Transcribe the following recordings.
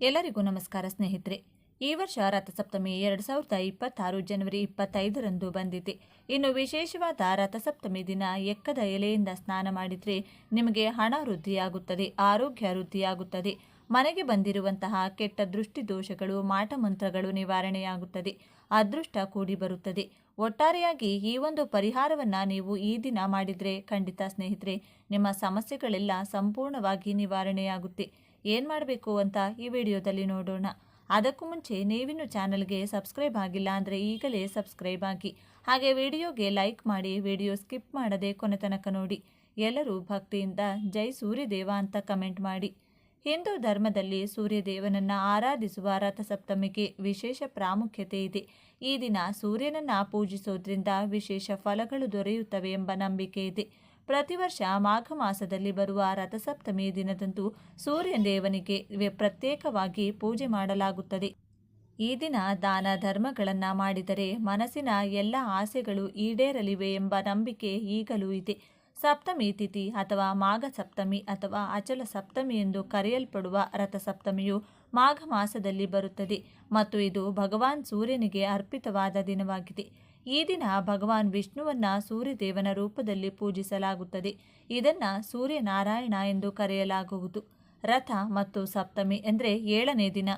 ಎಲ್ಲರಿಗೂ ನಮಸ್ಕಾರ ಸ್ನೇಹಿತರೆ. ಈ ವರ್ಷ ರಥಸಪ್ತಮಿ ಎರಡು ಸಾವಿರದ ಇಪ್ಪತ್ತಾರು ಜನವರಿ ಇಪ್ಪತ್ತೈದರಂದು ಬಂದಿದೆ. ಇನ್ನು ವಿಶೇಷವಾದ ರಥಸಪ್ತಮಿ ದಿನ ಎಕ್ಕದ ಎಲೆಯಿಂದ ಸ್ನಾನ ಮಾಡಿದರೆ ನಿಮಗೆ ಹಣ ವೃದ್ಧಿಯಾಗುತ್ತದೆ, ಆರೋಗ್ಯ ವೃದ್ಧಿಯಾಗುತ್ತದೆ. ಮನೆಗೆ ಬಂದಿರುವಂತಹ ಕೆಟ್ಟ ದೃಷ್ಟಿ ದೋಷಗಳು ಮಾಟಮಂತ್ರಗಳು ನಿವಾರಣೆಯಾಗುತ್ತದೆ. ಅದೃಷ್ಟ ಕೂಡಿ ಬರುತ್ತದೆ. ಒಟ್ಟಾರೆಯಾಗಿ ಈ ಒಂದು ಪರಿಹಾರವನ್ನು ನೀವು ಈ ದಿನ ಮಾಡಿದರೆ ಖಂಡಿತ ಸ್ನೇಹಿತರೆ, ನಿಮ್ಮ ಸಮಸ್ಯೆಗಳೆಲ್ಲ ಸಂಪೂರ್ಣವಾಗಿ ನಿವಾರಣೆಯಾಗುತ್ತೆ. ಏನು ಮಾಡಬೇಕು ಅಂತ ಈ ವಿಡಿಯೋದಲ್ಲಿ ನೋಡೋಣ. ಅದಕ್ಕೂ ಮುಂಚೆ ನೀವಿನ್ನು ಚಾನಲ್ಗೆ ಸಬ್ಸ್ಕ್ರೈಬ್ ಆಗಿಲ್ಲ ಅಂದರೆ ಈಗಲೇ ಸಬ್ಸ್ಕ್ರೈಬ್ ಆಗಿ. ಹಾಗೆ ವಿಡಿಯೋಗೆ ಲೈಕ್ ಮಾಡಿ, ವಿಡಿಯೋ ಸ್ಕಿಪ್ ಮಾಡದೆ ಕೊನೆ ತನಕ ನೋಡಿ. ಎಲ್ಲರೂ ಭಕ್ತಿಯಿಂದ ಜೈ ಸೂರ್ಯದೇವ ಅಂತ ಕಮೆಂಟ್ ಮಾಡಿ. ಹಿಂದೂ ಧರ್ಮದಲ್ಲಿ ಸೂರ್ಯದೇವನನ್ನು ಆರಾಧಿಸುವ ರಥಸಪ್ತಮಿಗೆ ವಿಶೇಷ ಪ್ರಾಮುಖ್ಯತೆ ಇದೆ. ಈ ದಿನ ಸೂರ್ಯನನ್ನು ಪೂಜಿಸೋದ್ರಿಂದ ವಿಶೇಷ ಫಲಗಳು ದೊರೆಯುತ್ತವೆ ಎಂಬ ನಂಬಿಕೆ ಇದೆ. ಪ್ರತಿ ವರ್ಷ ಮಾಘ ಮಾಸದಲ್ಲಿ ಬರುವ ರಥಸಪ್ತಮಿ ದಿನದಂದು ಸೂರ್ಯ ದೇವನಿಗೆ ಪ್ರತ್ಯೇಕವಾಗಿ ಪೂಜೆ ಮಾಡಲಾಗುತ್ತದೆ. ಈ ದಿನ ದಾನ ಧರ್ಮಗಳನ್ನು ಮಾಡಿದರೆ ಮನಸ್ಸಿನ ಎಲ್ಲ ಆಸೆಗಳು ಈಡೇರಲಿವೆ ಎಂಬ ನಂಬಿಕೆ ಈಗಲೂ ಇದೆ. ಸಪ್ತಮಿ ತಿಥಿ ಅಥವಾ ಮಾಘ ಸಪ್ತಮಿ ಅಥವಾ ಅಚಲ ಸಪ್ತಮಿ ಎಂದು ಕರೆಯಲ್ಪಡುವ ರಥಸಪ್ತಮಿಯು ಮಾಘ ಮಾಸದಲ್ಲಿ ಬರುತ್ತದೆ ಮತ್ತು ಇದು ಭಗವಾನ್ ಸೂರ್ಯನಿಗೆ ಅರ್ಪಿತವಾದ ದಿನವಾಗಿದೆ. ಈ ದಿನ ಭಗವಾನ್ ವಿಷ್ಣುವನ್ನ ಸೂರ್ಯದೇವನ ರೂಪದಲ್ಲಿ ಪೂಜಿಸಲಾಗುತ್ತದೆ. ಇದನ್ನ ಸೂರ್ಯನಾರಾಯಣ ಎಂದು ಕರೆಯಲಾಗುವುದು. ರಥ ಮತ್ತು ಸಪ್ತಮಿ ಎಂದರೆ ಏಳನೇ ದಿನ.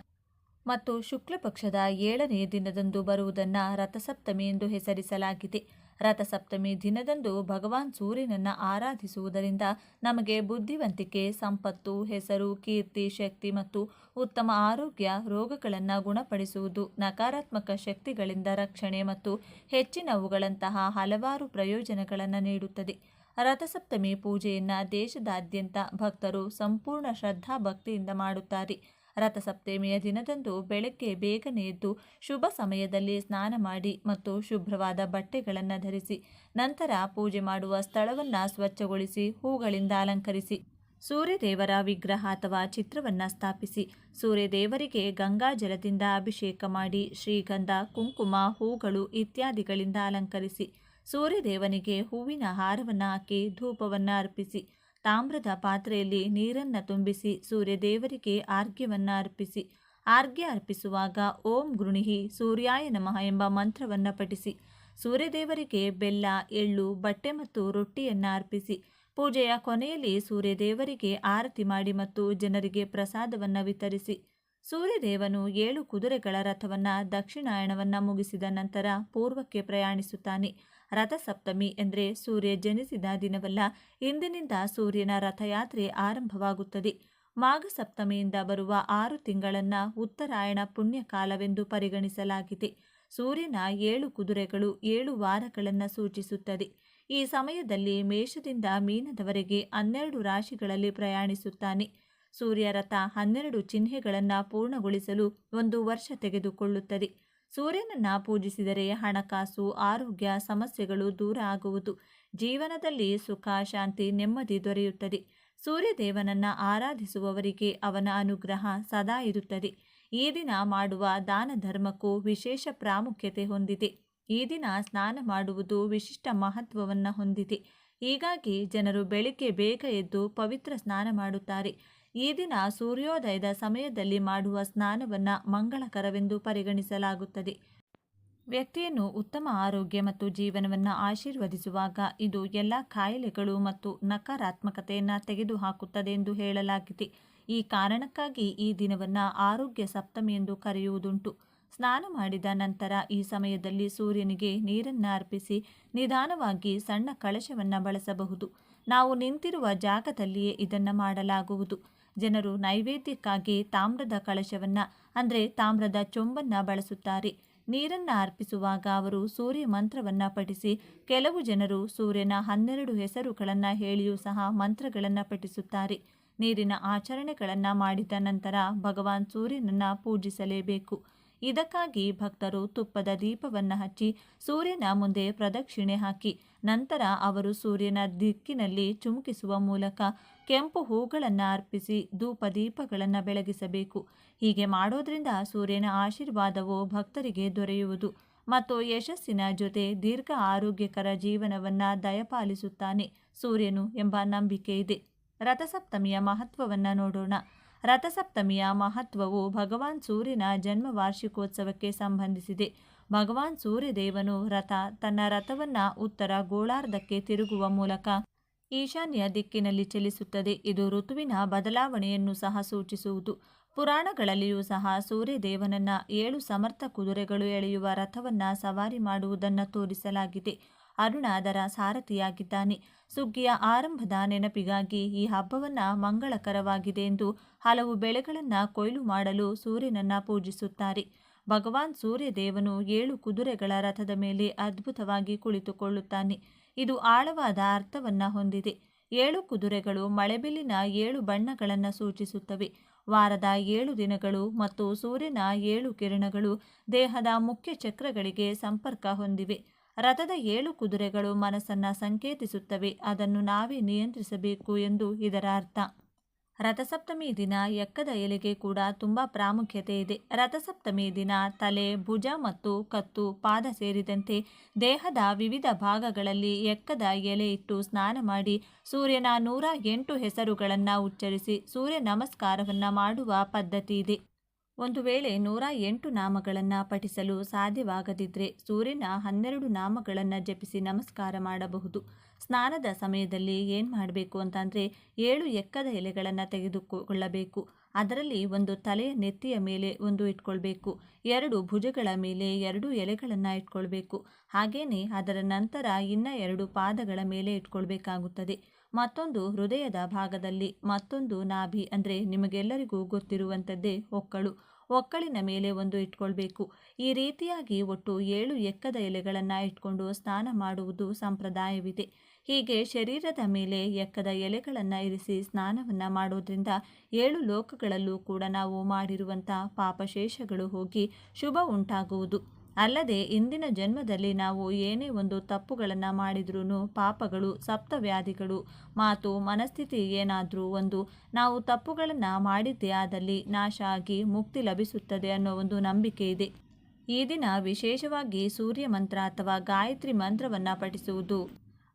ಮತ್ತು ಶುಕ್ಲ ಪಕ್ಷದ ಏಳನೇ ದಿನದಂದು ಬರುವುದನ್ನು ರಥಸಪ್ತಮಿ ಎಂದು ಹೆಸರಿಸಲಾಗಿದೆ. ರಥಸಪ್ತಮಿ ದಿನದಂದು ಭಗವಾನ್ ಸೂರ್ಯನನ್ನು ಆರಾಧಿಸುವುದರಿಂದ ನಮಗೆ ಬುದ್ಧಿವಂತಿಕೆ, ಸಂಪತ್ತು, ಹೆಸರು, ಕೀರ್ತಿ, ಶಕ್ತಿ ಮತ್ತು ಉತ್ತಮ ಆರೋಗ್ಯ ರೋಗಗಳನ್ನು ಗುಣಪಡಿಸುವುದು, ನಕಾರಾತ್ಮಕ ಶಕ್ತಿಗಳಿಂದ ರಕ್ಷಣೆ ಮತ್ತು ಹೆಚ್ಚಿನವುಗಳಂತಹ ಹಲವಾರು ಪ್ರಯೋಜನಗಳನ್ನು ನೀಡುತ್ತದೆ. ರಥಸಪ್ತಮಿ ಪೂಜೆಯನ್ನು ದೇಶದಾದ್ಯಂತ ಭಕ್ತರು ಸಂಪೂರ್ಣ ಶ್ರದ್ಧಾ ಭಕ್ತಿಯಿಂದ ಮಾಡುತ್ತಾರೆ. ರಥಸಪ್ತಮಿಯ ದಿನದಂದು ಬೆಳಗ್ಗೆ ಬೇಗನೆ ಎದ್ದು ಶುಭ ಸಮಯದಲ್ಲಿ ಸ್ನಾನ ಮಾಡಿ ಮತ್ತು ಶುಭ್ರವಾದ ಬಟ್ಟೆಗಳನ್ನು ಧರಿಸಿ, ನಂತರ ಪೂಜೆ ಮಾಡುವ ಸ್ಥಳವನ್ನು ಸ್ವಚ್ಛಗೊಳಿಸಿ, ಹೂಗಳಿಂದ ಅಲಂಕರಿಸಿ, ಸೂರ್ಯದೇವರ ವಿಗ್ರಹ ಅಥವಾ ಚಿತ್ರವನ್ನು ಸ್ಥಾಪಿಸಿ, ಸೂರ್ಯದೇವರಿಗೆ ಗಂಗಾಜಲದಿಂದ ಅಭಿಷೇಕ ಮಾಡಿ, ಶ್ರೀಗಂಧ, ಕುಂಕುಮ, ಹೂಗಳು ಇತ್ಯಾದಿಗಳಿಂದ ಅಲಂಕರಿಸಿ, ಸೂರ್ಯದೇವನಿಗೆ ಹೂವಿನ ಹಾರವನ್ನು ಹಾಕಿ ಧೂಪವನ್ನು ಅರ್ಪಿಸಿ ತಾಮ್ರದ ಪಾತ್ರೆಯಲ್ಲಿ ನೀರನ್ನು ತುಂಬಿಸಿ ಸೂರ್ಯದೇವರಿಗೆ ಆರ್ಘ್ಯವನ್ನು ಅರ್ಪಿಸಿ ಆರ್ಘ್ಯ ಅರ್ಪಿಸುವಾಗ ಓಂ ಗೃಣಿಹಿ ಸೂರ್ಯಾಯ ನಮಃ ಎಂಬ ಮಂತ್ರವನ್ನು ಪಠಿಸಿ. ಸೂರ್ಯದೇವರಿಗೆ ಬೆಲ್ಲ, ಎಳ್ಳು, ಬಟ್ಟೆ ಮತ್ತು ರೊಟ್ಟಿಯನ್ನು ಅರ್ಪಿಸಿ. ಪೂಜೆಯ ಕೊನೆಯಲ್ಲಿ ಸೂರ್ಯದೇವರಿಗೆ ಆರತಿ ಮಾಡಿ ಮತ್ತು ಜನರಿಗೆ ಪ್ರಸಾದವನ್ನು ವಿತರಿಸಿ. ಸೂರ್ಯದೇವನು ಏಳು ಕುದುರೆಗಳ ರಥವನ್ನು ದಕ್ಷಿಣಾಯಣವನ್ನು ಮುಗಿಸಿದ ನಂತರ ಪೂರ್ವಕ್ಕೆ ಪ್ರಯಾಣಿಸುತ್ತಾನೆ. ರಥಸಪ್ತಮಿ ಎಂದರೆ ಸೂರ್ಯ ಜನಿಸಿದ ದಿನವಲ್ಲ. ಇಂದಿನಿಂದ ಸೂರ್ಯನ ರಥಯಾತ್ರೆ ಆರಂಭವಾಗುತ್ತದೆ. ಮಾಘ ಸಪ್ತಮಿಯಿಂದ ಬರುವ ಆರು ತಿಂಗಳನ್ನು ಉತ್ತರಾಯಣ ಪುಣ್ಯಕಾಲವೆಂದು ಪರಿಗಣಿಸಲಾಗಿದೆ. ಸೂರ್ಯನ ಏಳು ಕುದುರೆಗಳು ಏಳು ವಾರಗಳನ್ನು ಸೂಚಿಸುತ್ತದೆ. ಈ ಸಮಯದಲ್ಲಿ ಮೇಷದಿಂದ ಮೀನದವರೆಗೆ ಹನ್ನೆರಡು ರಾಶಿಗಳಲ್ಲಿ ಪ್ರಯಾಣಿಸುತ್ತಾನೆ. ಸೂರ್ಯ ರಥ ಹನ್ನೆರಡು ಚಿಹ್ನೆಗಳನ್ನು ಪೂರ್ಣಗೊಳಿಸಲು ಒಂದು ವರ್ಷ ತೆಗೆದುಕೊಳ್ಳುತ್ತದೆ. ಸೂರ್ಯನನ್ನ ಪೂಜಿಸಿದರೆ ಹಣಕಾಸು, ಆರೋಗ್ಯ, ಸಮಸ್ಯೆಗಳು ದೂರ ಆಗುವುದು. ಜೀವನದಲ್ಲಿ ಸುಖ, ಶಾಂತಿ, ನೆಮ್ಮದಿ ದೊರೆಯುತ್ತದೆ. ಸೂರ್ಯದೇವನನ್ನ ಆರಾಧಿಸುವವರಿಗೆ ಅವನ ಅನುಗ್ರಹ ಸದಾ ಇರುತ್ತದೆ. ಈ ದಿನ ಮಾಡುವ ದಾನ ಧರ್ಮಕ್ಕೂ ವಿಶೇಷ ಪ್ರಾಮುಖ್ಯತೆ ಹೊಂದಿದೆ. ಈ ದಿನ ಸ್ನಾನ ಮಾಡುವುದು ವಿಶಿಷ್ಟ ಮಹತ್ವವನ್ನು ಹೊಂದಿದೆ. ಹೀಗಾಗಿ ಜನರು ಬೆಳಿಗ್ಗೆ ಬೇಗ ಎದ್ದು ಪವಿತ್ರ ಸ್ನಾನ ಮಾಡುತ್ತಾರೆ. ಈ ದಿನ ಸೂರ್ಯೋದಯದ ಸಮಯದಲ್ಲಿ ಮಾಡುವ ಸ್ನಾನವನ್ನು ಮಂಗಳಕರವೆಂದು ಪರಿಗಣಿಸಲಾಗುತ್ತದೆ. ವ್ಯಕ್ತಿಯನ್ನು ಉತ್ತಮ ಆರೋಗ್ಯ ಮತ್ತು ಜೀವನವನ್ನು ಆಶೀರ್ವದಿಸುವಾಗ ಇದು ಎಲ್ಲ ಕಾಯಿಲೆಗಳು ಮತ್ತು ನಕಾರಾತ್ಮಕತೆಯನ್ನು ತೆಗೆದುಹಾಕುತ್ತದೆ ಎಂದು ಹೇಳಲಾಗಿದೆ. ಈ ಕಾರಣಕ್ಕಾಗಿ ಈ ದಿನವನ್ನು ಆರೋಗ್ಯ ಸಪ್ತಮಿ ಎಂದು ಕರೆಯುವುದುಂಟು. ಸ್ನಾನ ಮಾಡಿದ ನಂತರ ಈ ಸಮಯದಲ್ಲಿ ಸೂರ್ಯನಿಗೆ ನೀರನ್ನು ಅರ್ಪಿಸಿ ನಿಧಾನವಾಗಿ ಸಣ್ಣ ಕಳಶವನ್ನು ಬಳಸಬಹುದು. ನಾವು ನಿಂತಿರುವ ಜಾಗದಲ್ಲಿಯೇ ಇದನ್ನು ಮಾಡಲಾಗುವುದು. ಜನರು ನೈವೇದ್ಯಕ್ಕಾಗಿ ತಾಮ್ರದ ಕಳಶವನ್ನು, ಅಂದರೆ ತಾಮ್ರದ ಚೊಂಬನ್ನು ಬಳಸುತ್ತಾರೆ. ನೀರನ್ನು ಅರ್ಪಿಸುವಾಗ ಅವರು ಸೂರ್ಯ ಮಂತ್ರವನ್ನು ಪಠಿಸಿ, ಕೆಲವು ಜನರು ಸೂರ್ಯನ ಹನ್ನೆರಡು ಹೆಸರುಗಳನ್ನು ಹೇಳಿಯೂ ಸಹ ಮಂತ್ರಗಳನ್ನು ಪಠಿಸುತ್ತಾರೆ. ನೀರಿನ ಆಚರಣೆಗಳನ್ನು ಮಾಡಿದ ನಂತರ ಭಗವಾನ್ ಸೂರ್ಯನನ್ನು ಪೂಜಿಸಲೇಬೇಕು. ಇದಕ್ಕಾಗಿ ಭಕ್ತರು ತುಪ್ಪದ ದೀಪವನ್ನು ಹಚ್ಚಿ ಸೂರ್ಯನ ಮುಂದೆ ಪ್ರದಕ್ಷಿಣೆ ಹಾಕಿ ನಂತರ ಅವರು ಸೂರ್ಯನ ದಿಕ್ಕಿನಲ್ಲಿ ಚುಮುಕಿಸುವ ಮೂಲಕ ಕೆಂಪು ಹೂಗಳನ್ನು ಅರ್ಪಿಸಿ ಧೂಪ ದೀಪಗಳನ್ನು ಬೆಳಗಿಸಬೇಕು. ಹೀಗೆ ಮಾಡೋದ್ರಿಂದ ಸೂರ್ಯನ ಆಶೀರ್ವಾದವು ಭಕ್ತರಿಗೆ ದೊರೆಯುವುದು ಮತ್ತು ಯಶಸ್ಸಿನ ಜೊತೆ ದೀರ್ಘ ಆರೋಗ್ಯಕರ ಜೀವನವನ್ನು ದಯಪಾಲಿಸುತ್ತಾನೆ ಸೂರ್ಯನು ಎಂಬ ನಂಬಿಕೆ ಇದೆ. ರಥಸಪ್ತಮಿಯ ಮಹತ್ವವನ್ನು ನೋಡೋಣ. ರಥಸಪ್ತಮಿಯ ಮಹತ್ವವು ಭಗವಾನ್ ಸೂರ್ಯನ ಜನ್ಮ ವಾರ್ಷಿಕೋತ್ಸವಕ್ಕೆ ಸಂಬಂಧಿಸಿದೆ. ಭಗವಾನ್ ಸೂರ್ಯದೇವನು ರಥ ತನ್ನ ರಥವನ್ನ ಉತ್ತರ ಗೋಳಾರ್ಧಕ್ಕೆ ತಿರುಗುವ ಮೂಲಕ ಈಶಾನ್ಯ ದಿಕ್ಕಿನಲ್ಲಿ ಚಲಿಸುತ್ತದೆ. ಇದು ಋತುವಿನ ಬದಲಾವಣೆಯನ್ನು ಸಹ ಸೂಚಿಸುವುದು. ಪುರಾಣಗಳಲ್ಲಿಯೂ ಸಹ ಸೂರ್ಯದೇವನನ್ನ ಏಳು ಸಮರ್ಥ ಕುದುರೆಗಳು ಎಳೆಯುವ ರಥವನ್ನ ಸವಾರಿ ಮಾಡುವುದನ್ನು ತೋರಿಸಲಾಗಿದೆ. ಅರುಣ ಅದರ ಸಾರಥಿಯಾಗಿದ್ದಾನೆ. ಸುಗ್ಗಿಯ ಆರಂಭದ ನೆನಪಿಗಾಗಿ ಈ ಹಬ್ಬವನ್ನ ಮಂಗಳಕರವಾಗಿದೆ ಎಂದು ಹಲವು ಬೆಳೆಗಳನ್ನ ಕೊಯ್ಲು ಮಾಡಲು ಸೂರ್ಯನನ್ನ ಪೂಜಿಸುತ್ತಾರೆ. ಭಗವಾನ್ ಸೂರ್ಯದೇವನು ಏಳು ಕುದುರೆಗಳ ರಥದ ಮೇಲೆ ಅದ್ಭುತವಾಗಿ ಕುಳಿತುಕೊಳ್ಳುತ್ತಾನೆ. ಇದು ಆಳವಾದ ಅರ್ಥವನ್ನ ಹೊಂದಿದೆ. ಏಳು ಕುದುರೆಗಳು ಮಳೆಬಿಲ್ಲಿನ ಏಳು ಬಣ್ಣಗಳನ್ನು ಸೂಚಿಸುತ್ತವೆ. ವಾರದ ಏಳು ದಿನಗಳು ಮತ್ತು ಸೂರ್ಯನ ಏಳು ಕಿರಣಗಳು ದೇಹದ ಮುಖ್ಯ ಚಕ್ರಗಳಿಗೆ ಸಂಪರ್ಕ ಹೊಂದಿವೆ. ರಥದ ಏಳು ಕುದುರೆಗಳು ಮನಸ್ಸನ್ನ ಸಂಕೇತಿಸುತ್ತವೆ, ಅದನ್ನು ನಾವೇ ನಿಯಂತ್ರಿಸಬೇಕು ಎಂದು ಇದರ ಅರ್ಥ. ರಥಸಪ್ತಮಿ ದಿನ ಎಕ್ಕದ ಎಲೆಗೆ ಕೂಡ ತುಂಬ ಪ್ರಾಮುಖ್ಯತೆ ಇದೆ. ರಥಸಪ್ತಮಿ ದಿನ ತಲೆ, ಭುಜ ಮತ್ತು ಕತ್ತು, ಪಾದ ಸೇರಿದಂತೆ ದೇಹದ ವಿವಿಧ ಭಾಗಗಳಲ್ಲಿ ಎಕ್ಕದ ಎಲೆ ಇಟ್ಟು ಸ್ನಾನ ಮಾಡಿ ಸೂರ್ಯನ ನೂರ ಎಂಟು ಹೆಸರುಗಳನ್ನು ಉಚ್ಚರಿಸಿ ಸೂರ್ಯ ನಮಸ್ಕಾರವನ್ನು ಮಾಡುವ ಪದ್ಧತಿ ಇದೆ. ಒಂದು ವೇಳೆ ನೂರ ಎಂಟು ನಾಮಗಳನ್ನು ಪಠಿಸಲು ಸಾಧ್ಯವಾಗದಿದ್ದರೆ ಸೂರ್ಯನ ಹನ್ನೆರಡು ನಾಮಗಳನ್ನು ಜಪಿಸಿ ನಮಸ್ಕಾರ ಮಾಡಬಹುದು. ಸ್ನಾನದ ಸಮಯದಲ್ಲಿ ಏನು ಮಾಡಬೇಕು ಅಂತಂದರೆ ಏಳು ಎಕ್ಕದ ಎಲೆಗಳನ್ನು ತೆಗೆದುಕೊಳ್ಳಬೇಕು. ಅದರಲ್ಲಿ ಒಂದು ತಲೆಯ ನೆತ್ತಿಯ ಮೇಲೆ ಒಂದು ಇಟ್ಕೊಳ್ಬೇಕು. ಎರಡು ಭುಜಗಳ ಮೇಲೆ ಎರಡು ಎಲೆಗಳನ್ನು ಇಟ್ಕೊಳ್ಬೇಕು. ಹಾಗೆಯೇ ಅದರ ನಂತರ ಇನ್ನ ಎರಡು ಪಾದಗಳ ಮೇಲೆ ಇಟ್ಕೊಳ್ಬೇಕಾಗುತ್ತದೆ. ಮತ್ತೊಂದು ಹೃದಯದ ಭಾಗದಲ್ಲಿ ಮತ್ತೊಂದು ನಾಭಿ ಅಂದರೆ ನಿಮಗೆಲ್ಲರಿಗೂ ಗೊತ್ತಿರುವಂಥದ್ದೇ ಒಕ್ಕಳು. ಒಕ್ಕಳಿನ ಮೇಲೆ ಒಂದು ಇಟ್ಕೊಳ್ಬೇಕು. ಈ ರೀತಿಯಾಗಿ ಒಟ್ಟು ಏಳು ಎಕ್ಕದ ಎಲೆಗಳನ್ನು ಇಟ್ಕೊಂಡು ಸ್ನಾನ ಮಾಡುವುದು ಸಂಪ್ರದಾಯವಿದೆ. ಹೀಗೆ ಶರೀರದ ಮೇಲೆ ಎಕ್ಕದ ಎಲೆಗಳನ್ನು ಇರಿಸಿ ಸ್ನಾನವನ್ನು ಮಾಡೋದ್ರಿಂದ ಏಳು ಲೋಕಗಳಲ್ಲೂ ಕೂಡ ನಾವು ಮಾಡಿರುವಂಥ ಪಾಪಶೇಷಗಳು ಹೋಗಿ ಶುಭ ಉಂಟಾಗುವುದು. ಅಲ್ಲದೆ ಇಂದಿನ ಜನ್ಮದಲ್ಲಿ ನಾವು ಏನೇ ಒಂದು ತಪ್ಪುಗಳನ್ನು ಮಾಡಿದ್ರೂ ಪಾಪಗಳು, ಸಪ್ತವ್ಯಾಧಿಗಳು, ಮಾತು, ಮನಸ್ಥಿತಿ ಏನಾದರೂ ಒಂದು ನಾವು ತಪ್ಪುಗಳನ್ನು ಮಾಡಿದ್ದೇ ಆದಲ್ಲಿ ನಾಶ ಆಗಿ ಮುಕ್ತಿ ಲಭಿಸುತ್ತದೆ ಅನ್ನೋ ಒಂದು ನಂಬಿಕೆ ಇದೆ. ಈ ದಿನ ವಿಶೇಷವಾಗಿ ಸೂರ್ಯ ಮಂತ್ರ ಅಥವಾ ಗಾಯತ್ರಿ ಮಂತ್ರವನ್ನು ಪಠಿಸುವುದು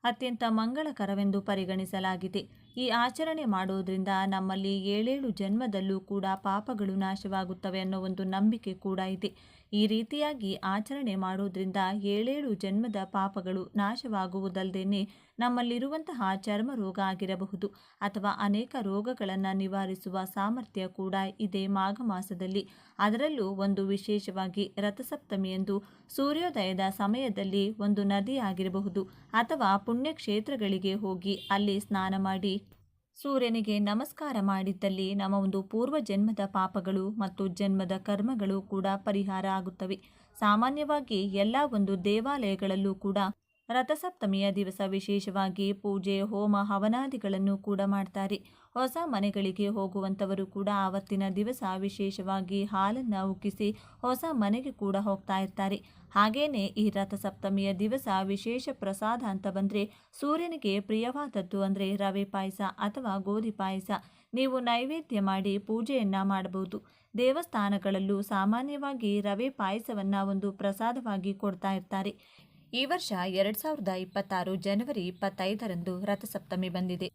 ಅತ್ಯಂತ ಮಂಗಳಕರವೆಂದು ಪರಿಗಣಿಸಲಾಗಿದೆ. ಈ ಆಚರಣೆ ಮಾಡೋದ್ರಿಂದ ನಮ್ಮಲ್ಲಿ ಏಳೇಳು ಜನ್ಮದಲ್ಲೂ ಕೂಡ ಪಾಪಗಳು ನಾಶವಾಗುತ್ತವೆ ಅನ್ನೋ ಒಂದು ನಂಬಿಕೆ ಕೂಡ ಇದೆ. ಈ ರೀತಿಯಾಗಿ ಆಚರಣೆ ಮಾಡೋದ್ರಿಂದ ಏಳೇಳು ಜನ್ಮದ ಪಾಪಗಳು ನಾಶವಾಗುವುದಲ್ಲದೇ ನಮ್ಮಲ್ಲಿರುವಂತಹ ಚರ್ಮ ರೋಗ ಆಗಿರಬಹುದು ಅಥವಾ ಅನೇಕ ರೋಗಗಳನ್ನು ನಿವಾರಿಸುವ ಸಾಮರ್ಥ್ಯ ಕೂಡ ಇದೆ ಮಾಘ ಮಾಸದಲ್ಲಿ. ಅದರಲ್ಲೂ ಒಂದು ವಿಶೇಷವಾಗಿ ರಥಸಪ್ತಮಿಯಂದು ಸೂರ್ಯೋದಯದ ಸಮಯದಲ್ಲಿ ಒಂದು ನದಿಯಾಗಿರಬಹುದು ಅಥವಾ ಪುಣ್ಯಕ್ಷೇತ್ರಗಳಿಗೆ ಹೋಗಿ ಅಲ್ಲಿ ಸ್ನಾನ ಮಾಡಿ ಸೂರ್ಯನಿಗೆ ನಮಸ್ಕಾರ ಮಾಡಿದ್ದಲ್ಲಿ ನಮ್ಮ ಒಂದು ಪೂರ್ವ ಜನ್ಮದ ಪಾಪಗಳು ಮತ್ತು ಜನ್ಮದ ಕರ್ಮಗಳು ಕೂಡ ಪರಿಹಾರ ಆಗುತ್ತವೆ. ಸಾಮಾನ್ಯವಾಗಿ ಎಲ್ಲ ಒಂದು ದೇವಾಲಯಗಳಲ್ಲೂ ಕೂಡ ರಥಸಪ್ತಮಿಯ ದಿವಸ ವಿಶೇಷವಾಗಿ ಪೂಜೆ, ಹೋಮ, ಹವನಾದಿಗಳನ್ನು ಕೂಡ ಮಾಡ್ತಾರೆ. ಹೊಸ ಮನೆಗಳಿಗೆ ಹೋಗುವಂಥವರು ಕೂಡ ಆವತ್ತಿನ ದಿವಸ ವಿಶೇಷವಾಗಿ ಹಾಲನ್ನು ಉಕ್ಕಿಸಿ ಹೊಸ ಮನೆಗೆ ಕೂಡ ಹೋಗ್ತಾ ಇರ್ತಾರೆ. ಹಾಗೇನೆ ಈ ರಥಸಪ್ತಮಿಯ ದಿವಸ ವಿಶೇಷ ಪ್ರಸಾದ ಅಂತ ಬಂದರೆ ಸೂರ್ಯನಿಗೆ ಪ್ರಿಯವಾದದ್ದು ಅಂದರೆ ರವೆ ಪಾಯಸ ಅಥವಾ ಗೋಧಿ ಪಾಯಸ. ನೀವು ನೈವೇದ್ಯ ಮಾಡಿ ಪೂಜೆಯನ್ನು ಮಾಡಬಹುದು. ದೇವಸ್ಥಾನಗಳಲ್ಲೂ ಸಾಮಾನ್ಯವಾಗಿ ರವೆ ಪಾಯಸವನ್ನು ಒಂದು ಪ್ರಸಾದವಾಗಿ ಕೊಡ್ತಾ ಇರ್ತಾರೆ. ಈ ವರ್ಷ ಎರಡ್ ಸಾವಿರದ ಇಪ್ಪತ್ತಾರು ಜನವರಿ ಇಪ್ಪತ್ತೈದರಂದು ರಥಸಪ್ತಮಿ ಬಂದಿದೆ.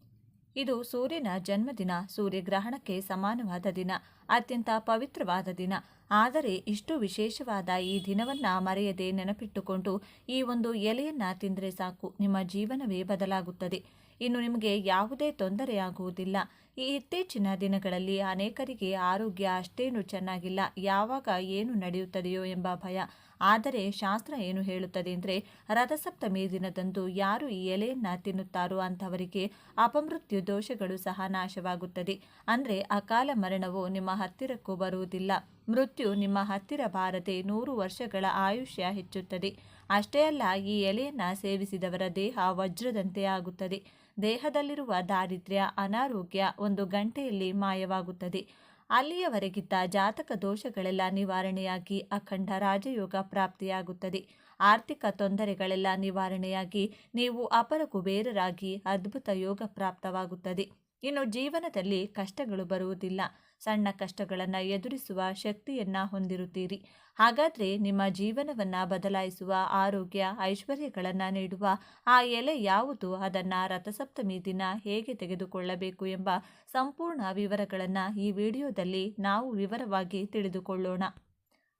ಇದು ಸೂರ್ಯನ ಜನ್ಮದಿನ, ಸೂರ್ಯಗ್ರಹಣಕ್ಕೆ ಸಮಾನವಾದ ದಿನ, ಅತ್ಯಂತ ಪವಿತ್ರವಾದ ದಿನ. ಆದರೆ ಇಷ್ಟು ವಿಶೇಷವಾದ ಈ ದಿನವನ್ನ ಮರೆಯದೆ ನೆನಪಿಟ್ಟುಕೊಂಡು ಈ ಒಂದು ಎಲೆಯನ್ನ ತಿಂದರೆ ಸಾಕು, ನಿಮ್ಮ ಜೀವನವೇ ಬದಲಾಗುತ್ತದೆ. ಇನ್ನು ನಿಮಗೆ ಯಾವುದೇ ತೊಂದರೆಯಾಗುವುದಿಲ್ಲ ಈ ಇತ್ತೀಚಿನ ದಿನಗಳಲ್ಲಿ ಅನೇಕರಿಗೆ ಆರೋಗ್ಯ ಅಷ್ಟೇನು ಚೆನ್ನಾಗಿಲ್ಲ. ಯಾವಾಗ ಏನು ನಡೆಯುತ್ತದೆಯೋ ಎಂಬ ಭಯ. ಆದರೆ ಶಾಸ್ತ್ರ ಏನು ಹೇಳುತ್ತದೆ ಅಂದರೆ, ರಥಸಪ್ತಮಿ ದಿನದಂದು ಯಾರು ಈ ಎಲೆಯನ್ನು ತಿನ್ನುತ್ತಾರೋ ಅಂಥವರಿಗೆ ಅಪಮೃತ್ಯು ದೋಷಗಳು ಸಹ ನಾಶವಾಗುತ್ತದೆ. ಅಂದರೆ ಅಕಾಲ ಮರಣವು ನಿಮ್ಮ ಹತ್ತಿರಕ್ಕೂ ಬರುವುದಿಲ್ಲ. ಮೃತ್ಯು ನಿಮ್ಮ ಹತ್ತಿರ ಬಾರದೆ ನೂರು ವರ್ಷಗಳ ಆಯುಷ್ಯ ಹೆಚ್ಚುತ್ತದೆ. ಅಷ್ಟೇ ಅಲ್ಲ, ಈ ಎಲೆಯನ್ನು ಸೇವಿಸಿದವರ ದೇಹ ವಜ್ರದಂತೆ ಆಗುತ್ತದೆ. ದೇಹದಲ್ಲಿರುವ ದಾರಿದ್ರ್ಯ, ಅನಾರೋಗ್ಯ ಒಂದು ಗಂಟೆಯಲ್ಲಿ ಮಾಯವಾಗುತ್ತದೆ. ಅಲ್ಲಿಯವರೆಗಿದ್ದ ಜಾತಕ ದೋಷಗಳೆಲ್ಲ ನಿವಾರಣೆಯಾಗಿ ಅಖಂಡ ರಾಜಯೋಗ ಪ್ರಾಪ್ತಿಯಾಗುತ್ತದೆ. ಆರ್ಥಿಕ ತೊಂದರೆಗಳೆಲ್ಲ ನಿವಾರಣೆಯಾಗಿ ನೀವು ಅಪರ ಕುಬೇರರಾಗಿ ಅದ್ಭುತ ಯೋಗ ಪ್ರಾಪ್ತವಾಗುತ್ತದೆ. ಇನ್ನು ಜೀವನದಲ್ಲಿ ಕಷ್ಟಗಳು ಬರುವುದಿಲ್ಲ. ಸಣ್ಣ ಕಷ್ಟಗಳನ್ನು ಎದುರಿಸುವ ಶಕ್ತಿಯನ್ನು ಹೊಂದಿರುತ್ತೀರಿ. ಹಾಗಾದರೆ ನಿಮ್ಮ ಜೀವನವನ್ನು ಬದಲಾಯಿಸುವ ಆರೋಗ್ಯ, ಐಶ್ವರ್ಯಗಳನ್ನು ನೀಡುವ ಆ ಎಲೆ ಯಾವುದು? ಅದನ್ನು ರಥಸಪ್ತಮಿ ದಿನ ಹೇಗೆ ತೆಗೆದುಕೊಳ್ಳಬೇಕು ಎಂಬ ಸಂಪೂರ್ಣ ವಿವರಗಳನ್ನು ಈ ವಿಡಿಯೋದಲ್ಲಿ ನಾವು ವಿವರವಾಗಿ ತಿಳಿದುಕೊಳ್ಳೋಣ.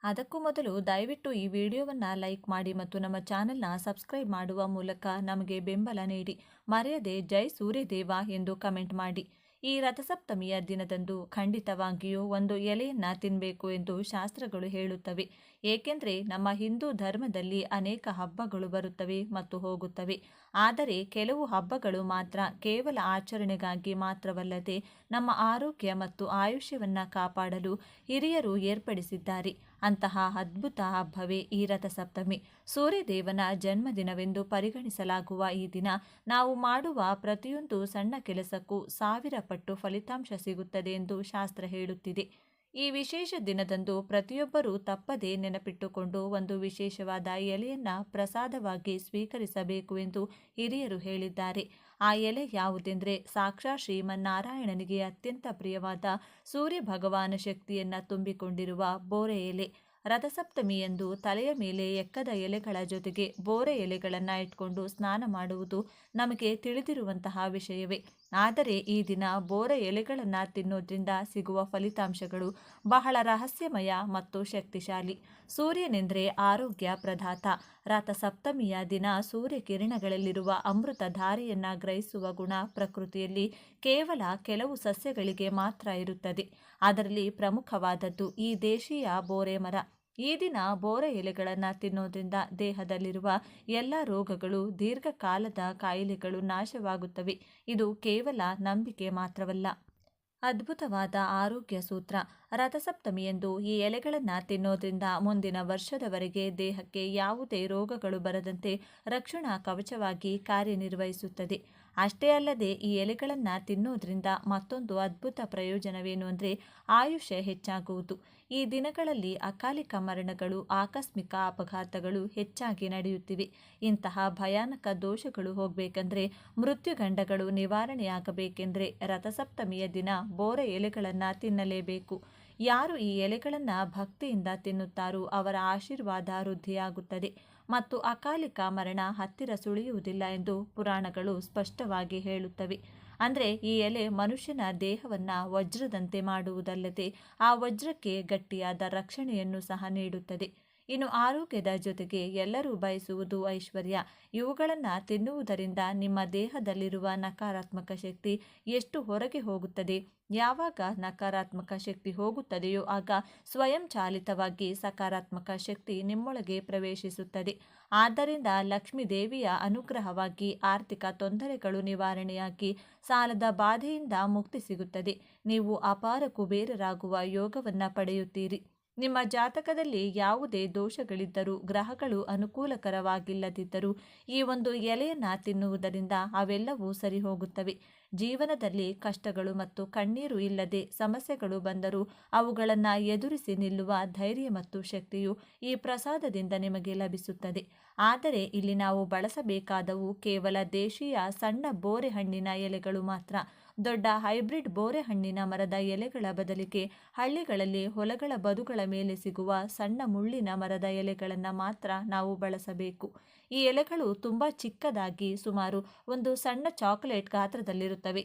ಅದಕ್ಕೂ ಮೊದಲು ದಯವಿಟ್ಟು ಈ ವಿಡಿಯೋವನ್ನು ಲೈಕ್ ಮಾಡಿ ಮತ್ತು ನಮ್ಮ ಚಾನೆಲ್ನ ಸಬ್ಸ್ಕ್ರೈಬ್ ಮಾಡುವ ಮೂಲಕ ನಮಗೆ ಬೆಂಬಲ ನೀಡಿ. ಮರೆಯದೆ ಜೈ ಸೂರ್ಯದೇವ ಎಂದು ಕಮೆಂಟ್ ಮಾಡಿ. ಈ ರಥಸಪ್ತಮಿಯ ದಿನದಂದು ಖಂಡಿತವಾಗಿಯೂ ಒಂದು ಎಲೆಯನ್ನು ತಿನ್ನಬೇಕು ಎಂದು ಶಾಸ್ತ್ರಗಳು ಹೇಳುತ್ತವೆ. ಏಕೆಂದರೆ ನಮ್ಮ ಹಿಂದೂ ಧರ್ಮದಲ್ಲಿ ಅನೇಕ ಹಬ್ಬಗಳು ಬರುತ್ತವೆ ಮತ್ತು ಹೋಗುತ್ತವೆ. ಆದರೆ ಕೆಲವು ಹಬ್ಬಗಳು ಮಾತ್ರ ಕೇವಲ ಆಚರಣೆಗಾಗಿ ಮಾತ್ರವಲ್ಲದೆ ನಮ್ಮ ಆರೋಗ್ಯ ಮತ್ತು ಆಯುಷ್ಯವನ್ನು ಕಾಪಾಡಲು ಹಿರಿಯರು ಏರ್ಪಡಿಸಿದ್ದಾರೆ. ಅಂತಹ ಅದ್ಭುತ ಹಬ್ಬವೇ ಈ ರಥಸಪ್ತಮಿ. ಸೂರ್ಯದೇವನ ಜನ್ಮದಿನವೆಂದು ಪರಿಗಣಿಸಲಾಗುವ ಈ ದಿನ ನಾವು ಮಾಡುವ ಪ್ರತಿಯೊಂದು ಸಣ್ಣ ಕೆಲಸಕ್ಕೂ ಸಾವಿರ ಪಟ್ಟು ಫಲಿತಾಂಶ ಸಿಗುತ್ತದೆ ಎಂದು ಶಾಸ್ತ್ರ ಹೇಳುತ್ತಿದೆ. ಈ ವಿಶೇಷ ದಿನದಂದು ಪ್ರತಿಯೊಬ್ಬರೂ ತಪ್ಪದೇ ನೆನಪಿಟ್ಟುಕೊಂಡು ಒಂದು ವಿಶೇಷವಾದ ಎಲೆಯನ್ನು ಪ್ರಸಾದವಾಗಿ ಸ್ವೀಕರಿಸಬೇಕು ಎಂದು ಹಿರಿಯರು ಹೇಳಿದ್ದಾರೆ. ಆ ಎಲೆ ಯಾವುದೆಂದರೆ ಸಾಕ್ಷಾ ಶ್ರೀಮನ್ನಾರಾಯಣನಿಗೆ ಅತ್ಯಂತ ಪ್ರಿಯವಾದ ಸೂರ್ಯ ಭಗವಾನ ಶಕ್ತಿಯನ್ನು ತುಂಬಿಕೊಂಡಿರುವ ಬೋರೆ ಎಲೆ. ರಥಸಪ್ತಮಿಯಂದು ತಲೆಯ ಮೇಲೆ ಎಕ್ಕದ ಎಲೆಗಳ ಜೊತೆಗೆ ಬೋರೆ ಎಲೆಗಳನ್ನು ಇಟ್ಕೊಂಡು ಸ್ನಾನ ಮಾಡುವುದು ನಮಗೆ ತಿಳಿದಿರುವಂತಹ ವಿಷಯವೇ. ಆದರೆ ಈ ದಿನ ಬೋರೆ ಎಲೆಗಳನ್ನು ತಿನ್ನೋದ್ರಿಂದ ಸಿಗುವ ಫಲಿತಾಂಶಗಳು ಬಹಳ ರಹಸ್ಯಮಯ ಮತ್ತು ಶಕ್ತಿಶಾಲಿ. ಸೂರ್ಯನೆಂದರೆ ಆರೋಗ್ಯ ಪ್ರದಾತ ರಥಸಪ್ತಮಿಯ ದಿನ ಸೂರ್ಯ ಕಿರಣಗಳಲ್ಲಿರುವ ಅಮೃತ ಧಾರೆಯನ್ನು ಗ್ರಹಿಸುವ ಗುಣ ಪ್ರಕೃತಿಯಲ್ಲಿ ಕೇವಲ ಕೆಲವು ಸಸ್ಯಗಳಿಗೆ ಮಾತ್ರ ಇರುತ್ತದೆ. ಅದರಲ್ಲಿ ಪ್ರಮುಖವಾದದ್ದು ಈ ದೇಶೀಯ ಬೋರೆ ಮರ. ಈ ದಿನ ಬೋರ ಎಲೆಗಳನ್ನು ತಿನ್ನೋದ್ರಿಂದ ದೇಹದಲ್ಲಿರುವ ಎಲ್ಲ ರೋಗಗಳು ದೀರ್ಘಕಾಲದ ಕಾಯಿಲೆಗಳು ನಾಶವಾಗುತ್ತವೆ. ಇದು ಕೇವಲ ನಂಬಿಕೆ ಮಾತ್ರವಲ್ಲ. ಅದ್ಭುತವಾದ ಆರೋಗ್ಯ ಸೂತ್ರ. ರಥಸಪ್ತಮಿಯಂದು ಈ ಎಲೆಗಳನ್ನು ತಿನ್ನೋದ್ರಿಂದ ಮುಂದಿನ ವರ್ಷದವರೆಗೆ ದೇಹಕ್ಕೆ ಯಾವುದೇ ರೋಗಗಳು ಬರದಂತೆ ರಕ್ಷಣಾ ಕವಚವಾಗಿ ಕಾರ್ಯನಿರ್ವಹಿಸುತ್ತದೆ. ಅಷ್ಟೇ ಅಲ್ಲದೆ ಈ ಎಲೆಗಳನ್ನು ತಿನ್ನೋದ್ರಿಂದ ಮತ್ತೊಂದು ಅದ್ಭುತ ಪ್ರಯೋಜನವೇನು ಅಂದರೆ ಆಯುಷ್ಯ ಹೆಚ್ಚಾಗುವುದು. ಈ ದಿನಗಳಲ್ಲಿ ಅಕಾಲಿಕ ಮರಣಗಳು, ಆಕಸ್ಮಿಕ ಅಪಘಾತಗಳು ಹೆಚ್ಚಾಗಿ ನಡೆಯುತ್ತಿವೆ. ಇಂತಹ ಭಯಾನಕ ದೋಷಗಳು ಹೋಗಬೇಕೆಂದರೆ ಮೃತ್ಯುಗಂಡಗಳು ನಿವಾರಣೆಯಾಗಬೇಕೆಂದರೆ ರಥಸಪ್ತಮಿಯ ದಿನ ಬೋರೆ ಎಲೆಗಳನ್ನು ತಿನ್ನಲೇಬೇಕು. ಯಾರು ಈ ಎಲೆಗಳನ್ನು ಭಕ್ತಿಯಿಂದ ತಿನ್ನುತ್ತಾರೋ ಅವರ ಆಶೀರ್ವಾದ ವೃದ್ಧಿಯಾಗುತ್ತದೆ. ಮತ್ತು ಅಕಾಲಿಕ ಮರಣ ಹತ್ತಿರ ಸುಳಿಯುವುದಿಲ್ಲ ಎಂದು ಪುರಾಣಗಳು ಸ್ಪಷ್ಟವಾಗಿ ಹೇಳುತ್ತವೆ. ಅಂದರೆ ಈ ಎಲೆ ಮನುಷ್ಯನ ದೇಹವನ್ನು ವಜ್ರದಂತೆ ಮಾಡುವುದಲ್ಲದೆ ಆ ವಜ್ರಕ್ಕೆ ಗಟ್ಟಿಯಾದ ರಕ್ಷಣೆಯನ್ನು ಸಹ ನೀಡುತ್ತದೆ. ಇನ್ನು ಆರೋಗ್ಯದ ಜೊತೆಗೆ ಎಲ್ಲರೂ ಬಯಸುವುದು ಐಶ್ವರ್ಯ. ಇವುಗಳನ್ನು ತಿನ್ನುವುದರಿಂದ ನಿಮ್ಮ ದೇಹದಲ್ಲಿರುವ ನಕಾರಾತ್ಮಕ ಶಕ್ತಿ ಎಷ್ಟು ಹೊರಗೆ ಹೋಗುತ್ತದೆ? ಯಾವಾಗ ನಕಾರಾತ್ಮಕ ಶಕ್ತಿ ಹೋಗುತ್ತದೆಯೋ ಆಗ ಸ್ವಯಂ ಚಾಲಿತವಾಗಿ ಸಕಾರಾತ್ಮಕ ಶಕ್ತಿ ನಿಮ್ಮೊಳಗೆ ಪ್ರವೇಶಿಸುತ್ತದೆ. ಆದ್ದರಿಂದ ಲಕ್ಷ್ಮೀ ದೇವಿಯ ಅನುಗ್ರಹವಾಗಿ ಆರ್ಥಿಕ ತೊಂದರೆಗಳು ನಿವಾರಣೆಯಾಗಿ ಸಾಲದ ಬಾಧೆಯಿಂದ ಮುಕ್ತಿ ಸಿಗುತ್ತದೆ. ನೀವು ಅಪಾರ ಕುಬೇರರಾಗುವ ಯೋಗವನ್ನು ಪಡೆಯುತ್ತೀರಿ. ನಿಮ್ಮ ಜಾತಕದಲ್ಲಿ ಯಾವುದೇ ದೋಷಗಳಿದ್ದರೂ, ಗ್ರಹಗಳು ಅನುಕೂಲಕರವಾಗಿಲ್ಲದಿದ್ದರೂ ಈ ಒಂದು ಎಲೆಯನ್ನು ತಿನ್ನುವುದರಿಂದ ಅವೆಲ್ಲವೂ ಸರಿ ಹೋಗುತ್ತವೆ ಜೀವನದಲ್ಲಿ ಕಷ್ಟಗಳು ಮತ್ತು ಕಣ್ಣೀರು ಇಲ್ಲದೆ ಸಮಸ್ಯೆಗಳು ಬಂದರೂ ಅವುಗಳನ್ನು ಎದುರಿಸಿ ನಿಲ್ಲುವ ಧೈರ್ಯ ಮತ್ತು ಶಕ್ತಿಯು ಈ ಪ್ರಸಾದದಿಂದ ನಿಮಗೆ ಲಭಿಸುತ್ತದೆ. ಆದರೆ ಇಲ್ಲಿ ನಾವು ಬಳಸಬೇಕಾದವು ಕೇವಲ ದೇಶೀಯ ಸಣ್ಣ ಬೋರೆ ಹಣ್ಣಿನ ಎಲೆಗಳು ಮಾತ್ರ. ದೊಡ್ಡ ಹೈಬ್ರಿಡ್ ಬೋರೆ ಹಣ್ಣಿನ ಮರದ ಎಲೆಗಳ ಬದಲಿಗೆ ಹಳ್ಳಿಗಳಲ್ಲಿ ಹೊಲಗಳ ಬದುಗಳ ಮೇಲೆ ಸಿಗುವ ಸಣ್ಣ ಮುಳ್ಳಿನ ಮರದ ಎಲೆಗಳನ್ನು ಮಾತ್ರ ನಾವು ಬಳಸಬೇಕು. ಈ ಎಲೆಗಳು ತುಂಬ ಚಿಕ್ಕದಾಗಿ ಸುಮಾರು ಒಂದು ಸಣ್ಣ ಚಾಕೊಲೇಟ್ ಗಾತ್ರದಲ್ಲಿರುತ್ತವೆ.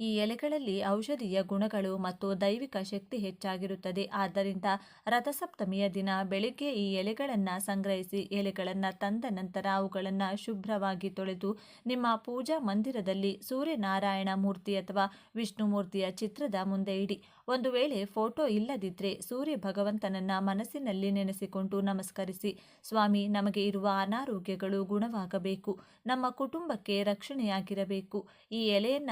ಈ ಎಲೆಗಳಲ್ಲಿ ಔಷಧೀಯ ಗುಣಗಳು ಮತ್ತು ದೈವಿಕ ಶಕ್ತಿ ಹೆಚ್ಚಾಗಿರುತ್ತದೆ. ಆದ್ದರಿಂದ ರಥಸಪ್ತಮಿಯ ದಿನ ಬೆಳಿಗ್ಗೆ ಈ ಎಲೆಗಳನ್ನು ಸಂಗ್ರಹಿಸಿ ಎಲೆಗಳನ್ನು ತಂದ ನಂತರ ಅವುಗಳನ್ನು ಶುಭ್ರವಾಗಿ ತೊಳೆದು ನಿಮ್ಮ ಪೂಜಾ ಮಂದಿರದಲ್ಲಿ ಸೂರ್ಯನಾರಾಯಣ ಮೂರ್ತಿ ಅಥವಾ ವಿಷ್ಣು ಮೂರ್ತಿಯ ಚಿತ್ರದ ಮುಂದೆ ಇಡಿ. ಒಂದು ವೇಳೆ ಫೋಟೋ ಇಲ್ಲದಿದ್ದರೆ ಸೂರ್ಯ ಭಗವಂತನನ್ನ ಮನಸ್ಸಿನಲ್ಲಿ ನೆನೆಸಿಕೊಂಡು ನಮಸ್ಕರಿಸಿ. ಸ್ವಾಮಿ, ನಮಗೆ ಇರುವ ಅನಾರೋಗ್ಯಗಳು ಗುಣವಾಗಬೇಕು. ನಮ್ಮ ಕುಟುಂಬಕ್ಕೆ ರಕ್ಷಣೆಯಾಗಿರಬೇಕು. ಈ ಎಲೆಯನ್ನ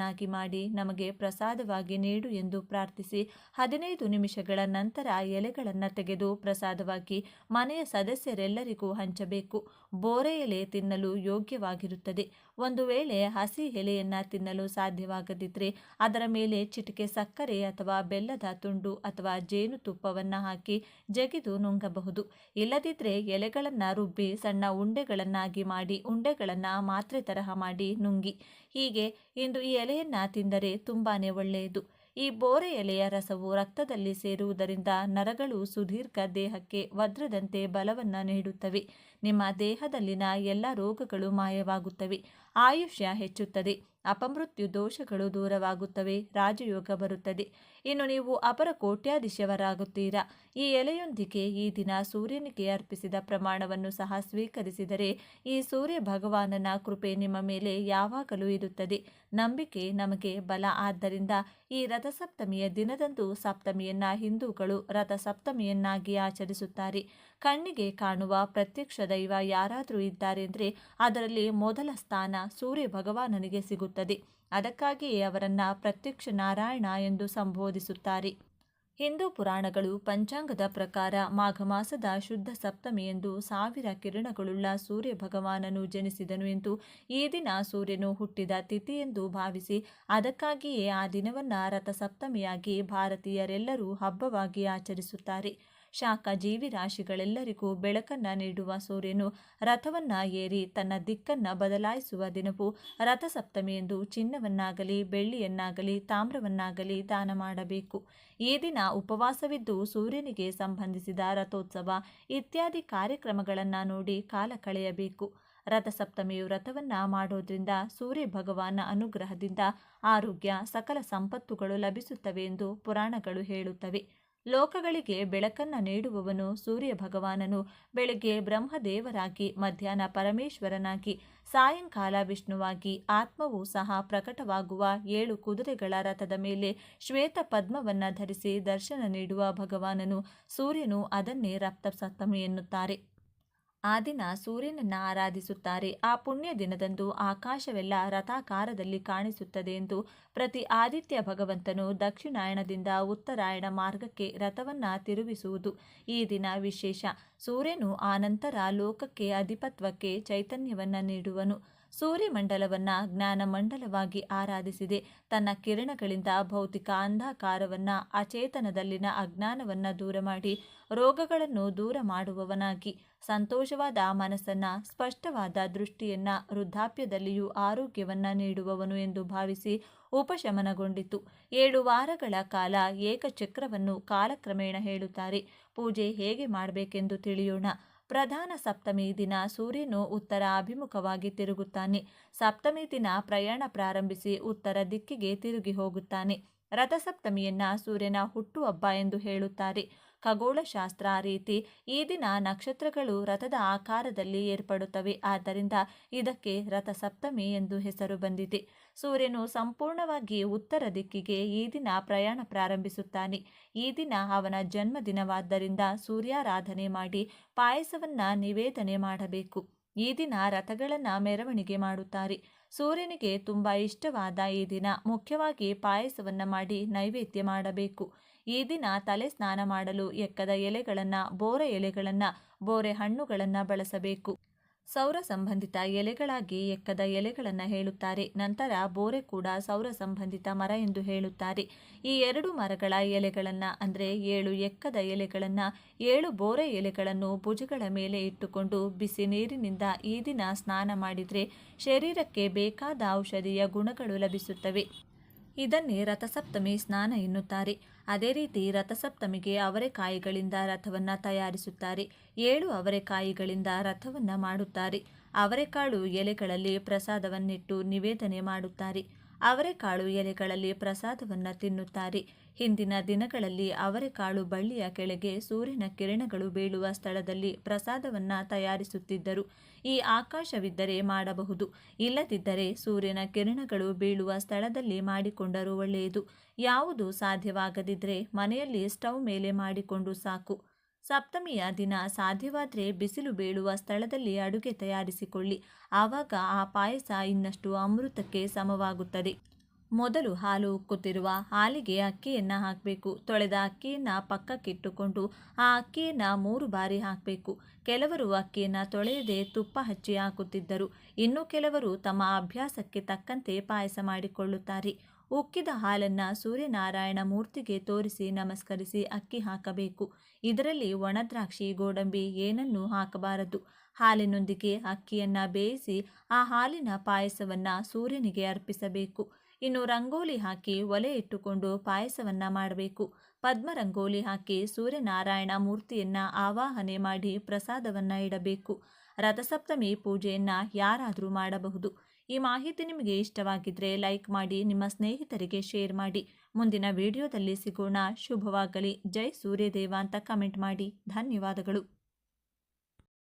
ಅಮೃತವನ್ನಾಗಿ ಮಾಡಿ ನಮಗೆ ಪ್ರಸಾದವಾಗಿ ನೀಡು ಎಂದು ಪ್ರಾರ್ಥಿಸಿ ಹದಿನೈದು ನಿಮಿಷಗಳ ನಂತರ ಎಲೆಗಳನ್ನು ತೆಗೆದು ಪ್ರಸಾದವಾಗಿ ಮನೆಯ ಸದಸ್ಯರೆಲ್ಲರಿಗೂ ಹಂಚಬೇಕು. ಬೋರೆ ಎಲೆ ತಿನ್ನಲು ಯೋಗ್ಯವಾಗಿರುತ್ತದೆ. ಒಂದು ವೇಳೆ ಹಸಿ ಎಲೆಯನ್ನ ತಿನ್ನಲು ಸಾಧ್ಯವಾಗದಿದ್ದರೆ ಅದರ ಮೇಲೆ ಚಿಟಿಕೆ ಸಕ್ಕರೆ ಅಥವಾ ಬೆಲ್ಲದ ತುಂಡು ಅಥವಾ ಜೇನುತುಪ್ಪವನ್ನು ಹಾಕಿ ಜಗಿದು ನುಂಗಬಹುದು. ಇಲ್ಲದಿದ್ದರೆ ಎಲೆಗಳನ್ನು ರುಬ್ಬಿ ಸಣ್ಣ ಉಂಡೆಗಳನ್ನಾಗಿ ಮಾಡಿ ಉಂಡೆಗಳನ್ನು ಮಾತ್ರೆ ತರಹ ಮಾಡಿ ನುಂಗಿ. ಹೀಗೆ ಇಂದು ಈ ಎಲೆಯನ್ನು ತಿಂದರೆ ತುಂಬಾನೇ ಒಳ್ಳೆಯದು. ಈ ಬೋರೆ ಎಲೆಯ ರಸವು ರಕ್ತದಲ್ಲಿ ಸೇರುವುದರಿಂದ ನರಗಳು ಸುದೀರ್ಘ ದೇಹಕ್ಕೆ ವಜ್ರದಂತೆ ಬಲವನ್ನು ನೀಡುತ್ತವೆ. ನಿಮ್ಮ ದೇಹದಲ್ಲಿನ ಎಲ್ಲ ರೋಗಗಳು ಮಾಯವಾಗುತ್ತವೆ. ಆಯುಷ್ಯ ಹೆಚ್ಚುತ್ತದೆ. ಅಪಮೃತ್ಯು ದೋಷಗಳು ದೂರವಾಗುತ್ತವೆ, ರಾಜಯೋಗ ಬರುತ್ತದೆ. ಇನ್ನು ನೀವು ಅಪರ ಕೋಟ್ಯಾಧೀಶವರಾಗುತ್ತೀರಾ ಈ ಎಲೆಯೊಂದಿಗೆ ಈ ದಿನ ಸೂರ್ಯನಿಗೆ ಅರ್ಪಿಸಿದ ಪ್ರಮಾಣವನ್ನು ಸಹ ಸ್ವೀಕರಿಸಿದರೆ ಈ ಸೂರ್ಯ ಭಗವಾನನ ಕೃಪೆ ನಿಮ್ಮ ಮೇಲೆ ಯಾವಾಗಲೂ ಇರುತ್ತದೆ. ನಂಬಿಕೆ ನಮಗೆ ಬಲ. ಆದ್ದರಿಂದ ಈ ರಥಸಪ್ತಮಿಯ ದಿನದಂದು ಸಪ್ತಮಿಯನ್ನ ಹಿಂದೂಗಳು ರಥಸಪ್ತಮಿಯನ್ನಾಗಿ ಆಚರಿಸುತ್ತಾರೆ. ಕಣ್ಣಿಗೆ ಕಾಣುವ ಪ್ರತ್ಯಕ್ಷ ದೈವ ಯಾರಾದರೂ ಇದ್ದಾರೆಂದರೆ ಅದರಲ್ಲಿ ಮೊದಲ ಸ್ಥಾನ ಸೂರ್ಯ ಭಗವಾನನಿಗೆ ಸಿಗುತ್ತದೆ. ಅದಕ್ಕಾಗಿಯೇ ಅವರನ್ನು ಪ್ರತ್ಯಕ್ಷ ನಾರಾಯಣ ಎಂದು ಸಂಬೋಧಿಸುತ್ತಾರೆ. ಹಿಂದೂ ಪುರಾಣಗಳು ಪಂಚಾಂಗದ ಪ್ರಕಾರ ಮಾಘ ಮಾಸದ ಶುದ್ಧ ಸಪ್ತಮಿಯೆಂದು ಸಾವಿರ ಕಿರಣಗಳುಳ್ಳ ಸೂರ್ಯ ಭಗವಾನನು ಜನಿಸಿದನು ಎಂದು ಈ ದಿನ ಸೂರ್ಯನು ಹುಟ್ಟಿದ ತಿಥಿಯೆಂದು ಭಾವಿಸಿ ಅದಕ್ಕಾಗಿಯೇ ಆ ದಿನವನ್ನ ರಥಸಪ್ತಮಿಯಾಗಿ ಭಾರತೀಯರೆಲ್ಲರೂ ಹಬ್ಬವಾಗಿ ಆಚರಿಸುತ್ತಾರೆ. ಶಾಖ ಜೀವಿ ರಾಶಿಗಳೆಲ್ಲರಿಗೂ ಬೆಳಕನ್ನ ನೀಡುವ ಸೂರ್ಯನು ರಥವನ್ನ ಏರಿ ತನ್ನ ದಿಕ್ಕನ್ನ ಬದಲಾಯಿಸುವ ದಿನವು ರಥಸಪ್ತಮಿ ಎಂದು ಚಿನ್ನವನ್ನಾಗಲಿ, ಬೆಳ್ಳಿಯನ್ನಾಗಲಿ, ತಾಮ್ರವನ್ನಾಗಲಿ ದಾನ ಮಾಡಬೇಕು. ಈ ದಿನ ಉಪವಾಸವಿದ್ದು ಸೂರ್ಯನಿಗೆ ಸಂಬಂಧಿಸಿದ ರಥೋತ್ಸವ ಇತ್ಯಾದಿ ಕಾರ್ಯಕ್ರಮಗಳನ್ನು ನೋಡಿ ಕಾಲ ಕಳೆಯಬೇಕು. ರಥಸಪ್ತಮಿಯು ರಥವನ್ನ ಮಾಡೋದ್ರಿಂದ ಸೂರ್ಯ ಭಗವಾನ ಅನುಗ್ರಹದಿಂದ ಆರೋಗ್ಯ, ಸಕಲ ಸಂಪತ್ತುಗಳು ಲಭಿಸುತ್ತವೆ ಎಂದು ಪುರಾಣಗಳು ಹೇಳುತ್ತವೆ. ಲೋಕಗಳಿಗೆ ಬೆಳಕನ್ನ ನೀಡುವವನು ಸೂರ್ಯ ಭಗವಾನನು ಬೆಳಗ್ಗೆ ಬ್ರಹ್ಮದೇವರಾಗಿ, ಮಧ್ಯಾಹ್ನ ಪರಮೇಶ್ವರನಾಗಿ, ಸಾಯಂಕಾಲ ವಿಷ್ಣುವಾಗಿ, ಆತ್ಮವು ಸಹ ಪ್ರಕಟವಾಗುವ ಏಳು ಕುದುರೆಗಳ ರಥದ ಮೇಲೆ ಶ್ವೇತ ಪದ್ಮವನ್ನ ಧರಿಸಿ ದರ್ಶನ ನೀಡುವ ಭಗವಾನನು. ಸೂರ್ಯನು ಅದನ್ನೇ ರಕ್ತಸಪ್ತಮಿ ಎನ್ನುತ್ತಾರೆ. ಆ ದಿನ ಸೂರ್ಯನನ್ನ ಆರಾಧಿಸುತ್ತಾರೆ. ಆ ಪುಣ್ಯ ದಿನದಂದು ಆಕಾಶವೆಲ್ಲ ರಥಾಕಾರದಲ್ಲಿ ಕಾಣಿಸುತ್ತದೆ ಎಂದು ಪ್ರತಿ ಆದಿತ್ಯ ಭಗವಂತನು ದಕ್ಷಿಣಾಯಣದಿಂದ ಉತ್ತರಾಯಣ ಮಾರ್ಗಕ್ಕೆ ರಥವನ್ನ ತಿರುಗಿಸುವುದು ಈ ದಿನ ವಿಶೇಷ. ಸೂರ್ಯನು ಆನಂತರ ಲೋಕಕ್ಕೆ ಅಧಿಪತ್ವಕ್ಕೆ ಚೈತನ್ಯವನ್ನ ನೀಡುವನು. ಸೂರ್ಯಮಂಡಲವನ್ನ ಜ್ಞಾನ ಮಂಡಲವಾಗಿ ಆರಾಧಿಸಿದೆ. ತನ್ನ ಕಿರಣಗಳಿಂದ ಭೌತಿಕ ಅಂಧಕಾರವನ್ನ, ಅಚೇತನದಲ್ಲಿನ ಅಜ್ಞಾನವನ್ನ ದೂರ ಮಾಡಿ, ರೋಗಗಳನ್ನು ದೂರ ಮಾಡುವವನಾಗಿ. ಸಂತೋಷವಾದ ಮನಸ್ಸನ್ನ, ಸ್ಪಷ್ಟವಾದ ದೃಷ್ಟಿಯನ್ನ, ವೃದ್ಧಾಪ್ಯದಲ್ಲಿಯೂ ಆರೋಗ್ಯವನ್ನ ನೀಡುವವನು ಎಂದು ಭಾವಿಸಿ ಉಪಶಮನಗೊಂಡಿತು. ಏಳು ವಾರಗಳ ಕಾಲ ಏಕಚಕ್ರವನ್ನು ಕಾಲಕ್ರಮೇಣ ಹೇಳುತ್ತಾರೆ. ಪೂಜೆ ಹೇಗೆ ಮಾಡಬೇಕೆಂದು ತಿಳಿಯೋಣ. ಪ್ರಧಾನ ಸಪ್ತಮಿ ದಿನ ಸೂರ್ಯನು ಉತ್ತರ ಅಭಿಮುಖವಾಗಿ ತಿರುಗುತ್ತಾನೆ. ಸಪ್ತಮಿ ದಿನ ಪ್ರಯಾಣ ಪ್ರಾರಂಭಿಸಿ ಉತ್ತರ ದಿಕ್ಕಿಗೆ ತಿರುಗಿ ಹೋಗುತ್ತಾನೆ. ರಥಸಪ್ತಮಿಯನ್ನ ಸೂರ್ಯನ ಹುಟ್ಟುಹಬ್ಬ ಎಂದು ಹೇಳುತ್ತಾರೆ. ಖಗೋಳಶಾಸ್ತ್ರ ರೀತಿ ಈ ದಿನ ನಕ್ಷತ್ರಗಳು ರಥದ ಆಕಾರದಲ್ಲಿ ಏರ್ಪಡುತ್ತವೆ. ಆದ್ದರಿಂದ ಇದಕ್ಕೆ ರಥಸಪ್ತಮಿ ಎಂದು ಹೆಸರು ಬಂದಿದೆ. ಸೂರ್ಯನು ಸಂಪೂರ್ಣವಾಗಿ ಉತ್ತರ ದಿಕ್ಕಿಗೆ ಈ ದಿನ ಪ್ರಯಾಣ ಪ್ರಾರಂಭಿಸುತ್ತಾನೆ. ಈ ದಿನ ಅವನ ಜನ್ಮದಿನವಾದ್ದರಿಂದ ಸೂರ್ಯಾರಾಧನೆ ಮಾಡಿ ಪಾಯಸವನ್ನ ನಿವೇದನೆ ಮಾಡಬೇಕು. ಈ ದಿನ ರಥಗಳನ್ನು ಮೆರವಣಿಗೆ ಮಾಡುತ್ತಾರೆ. ಸೂರ್ಯನಿಗೆ ತುಂಬ ಇಷ್ಟವಾದ ಈ ದಿನ ಮುಖ್ಯವಾಗಿ ಪಾಯಸವನ್ನ ಮಾಡಿ ನೈವೇದ್ಯ ಮಾಡಬೇಕು. ಈ ದಿನ ತಲೆ ಸ್ನಾನ ಮಾಡಲು ಎಕ್ಕದ ಎಲೆಗಳನ್ನು, ಬೋರೆ ಎಲೆಗಳನ್ನು, ಬೋರೆ ಹಣ್ಣುಗಳನ್ನು ಬಳಸಬೇಕು. ಸೌರ ಸಂಬಂಧಿತ ಎಲೆಗಳಾಗಿ ಎಕ್ಕದ ಎಲೆಗಳನ್ನು ಹೇಳುತ್ತಾರೆ. ನಂತರ ಬೋರೆ ಕೂಡ ಸೌರ ಸಂಬಂಧಿತ ಮರ ಎಂದು ಹೇಳುತ್ತಾರೆ. ಈ ಎರಡು ಮರಗಳ ಎಲೆಗಳನ್ನು, ಅಂದರೆ ಏಳು ಎಕ್ಕದ ಎಲೆಗಳನ್ನು, ಏಳು ಬೋರೆ ಎಲೆಗಳನ್ನು ಭುಜಗಳ ಮೇಲೆ ಇಟ್ಟುಕೊಂಡು ಬಿಸಿ ನೀರಿನಿಂದ ಈ ದಿನ ಸ್ನಾನ ಮಾಡಿದರೆ ಶರೀರಕ್ಕೆ ಬೇಕಾದ ಔಷಧಿಯ ಗುಣಗಳು ಲಭಿಸುತ್ತವೆ. ಇದನ್ನೇ ರಥಸಪ್ತಮಿ ಸ್ನಾನ ಎನ್ನುತ್ತಾರೆ. ಅದೇ ರೀತಿ ರಥಸಪ್ತಮಿಗೆ ಅವರೆಕಾಯಿಗಳಿಂದ ರಥವನ್ನು ತಯಾರಿಸುತ್ತಾರೆ. ಏಳು ಅವರೆಕಾಯಿಗಳಿಂದ ರಥವನ್ನು ಮಾಡುತ್ತಾರೆ. ಅವರೆಕಾಳು ಎಲೆಗಳಲ್ಲಿ ಪ್ರಸಾದವನ್ನಿಟ್ಟು ನಿವೇದನೆ ಮಾಡುತ್ತಾರೆ. ಅವರೆಕಾಳು ಎಲೆಗಳಲ್ಲಿ ಪ್ರಸಾದವನ್ನು ತಿನ್ನುತ್ತಾರೆ. ಹಿಂದಿನ ದಿನಗಳಲ್ಲಿ ಅವರೆಕಾಳು ಬಳ್ಳಿಯ ಕೆಳಗೆ ಸೂರ್ಯನ ಕಿರಣಗಳು ಬೀಳುವ ಸ್ಥಳದಲ್ಲಿ ಪ್ರಸಾದವನ್ನ ತಯಾರಿಸುತ್ತಿದ್ದರು. ಈ ಆಕಾಶವಿದ್ದರೆ ಮಾಡಬಹುದು, ಇಲ್ಲದಿದ್ದರೆ ಸೂರ್ಯನ ಕಿರಣಗಳು ಬೀಳುವ ಸ್ಥಳದಲ್ಲಿ ಮಾಡಿಕೊಂಡರೂ ಒಳ್ಳೆಯದು. ಯಾವುದು ಸಾಧ್ಯವಾಗದಿದ್ದರೆ ಮನೆಯಲ್ಲಿ ಸ್ಟವ್ ಮೇಲೆ ಮಾಡಿಕೊಂಡು ಸಾಕು. ಸಪ್ತಮಿಯ ದಿನ ಸಾಧ್ಯವಾದರೆ ಬಿಸಿಲು ಬೀಳುವ ಸ್ಥಳದಲ್ಲಿ ಅಡುಗೆ ತಯಾರಿಸಿಕೊಳ್ಳಿ. ಆವಾಗ ಆ ಪಾಯಸ ಇನ್ನಷ್ಟು ಅಮೃತಕ್ಕೆ ಸಮವಾಗುತ್ತದೆ. ಮೊದಲು ಹಾಲು ಉಕ್ಕುತ್ತಿರುವ ಹಾಲಿಗೆ ಅಕ್ಕಿಯನ್ನು ಹಾಕಬೇಕು. ತೊಳೆದ ಅಕ್ಕಿಯನ್ನು ಪಕ್ಕಕ್ಕಿಟ್ಟುಕೊಂಡು ಆ ಅಕ್ಕಿಯನ್ನು ಮೂರು ಬಾರಿ ಹಾಕಬೇಕು. ಕೆಲವರು ಅಕ್ಕಿಯನ್ನು ತೊಳೆಯದೆ ತುಪ್ಪ ಹಚ್ಚಿ ಹಾಕುತ್ತಿದ್ದರು. ಇನ್ನು ಕೆಲವರು ತಮ್ಮ ಅಭ್ಯಾಸಕ್ಕೆ ತಕ್ಕಂತೆ ಪಾಯಸ ಮಾಡಿಕೊಳ್ಳುತ್ತಾರೆ. ಉಕ್ಕಿದ ಹಾಲನ್ನು ಸೂರ್ಯನಾರಾಯಣ ಮೂರ್ತಿಗೆ ತೋರಿಸಿ ನಮಸ್ಕರಿಸಿ ಅಕ್ಕಿ ಹಾಕಬೇಕು. ಇದರಲ್ಲಿ ಒಣದ್ರಾಕ್ಷಿ, ಗೋಡಂಬಿ ಏನನ್ನೂ ಹಾಕಬಾರದು. ಹಾಲಿನೊಂದಿಗೆ ಅಕ್ಕಿಯನ್ನು ಬೇಯಿಸಿ ಆ ಹಾಲಿನ ಪಾಯಸವನ್ನು ಸೂರ್ಯನಿಗೆ ಅರ್ಪಿಸಬೇಕು. ಇನ್ನು ರಂಗೋಲಿ ಹಾಕಿ ಒಲೆ ಇಟ್ಟುಕೊಂಡು ಪಾಯಸವನ್ನ ಮಾಡಬೇಕು. ಪದ್ಮ ರಂಗೋಲಿ ಹಾಕಿ ಸೂರ್ಯನಾರಾಯಣ ಮೂರ್ತಿಯನ್ನ ಆವಾಹನೆ ಮಾಡಿ ಪ್ರಸಾದವನ್ನ ಇಡಬೇಕು. ರಥಸಪ್ತಮಿ ಪೂಜೆಯನ್ನ ಯಾರಾದರೂ ಮಾಡಬಹುದು. ಈ ಮಾಹಿತಿ ನಿಮಗೆ ಇಷ್ಟವಾಗಿದ್ರೆ ಲೈಕ್ ಮಾಡಿ, ನಿಮ್ಮ ಸ್ನೇಹಿತರಿಗೆ ಶೇರ್ ಮಾಡಿ. ಮುಂದಿನ ವಿಡಿಯೋದಲ್ಲಿ ಸಿಗೋಣ. ಶುಭವಾಗಲಿ. ಜೈ ಸೂರ್ಯದೇವ ಅಂತ ಕಮೆಂಟ್ ಮಾಡಿ. ಧನ್ಯವಾದಗಳು.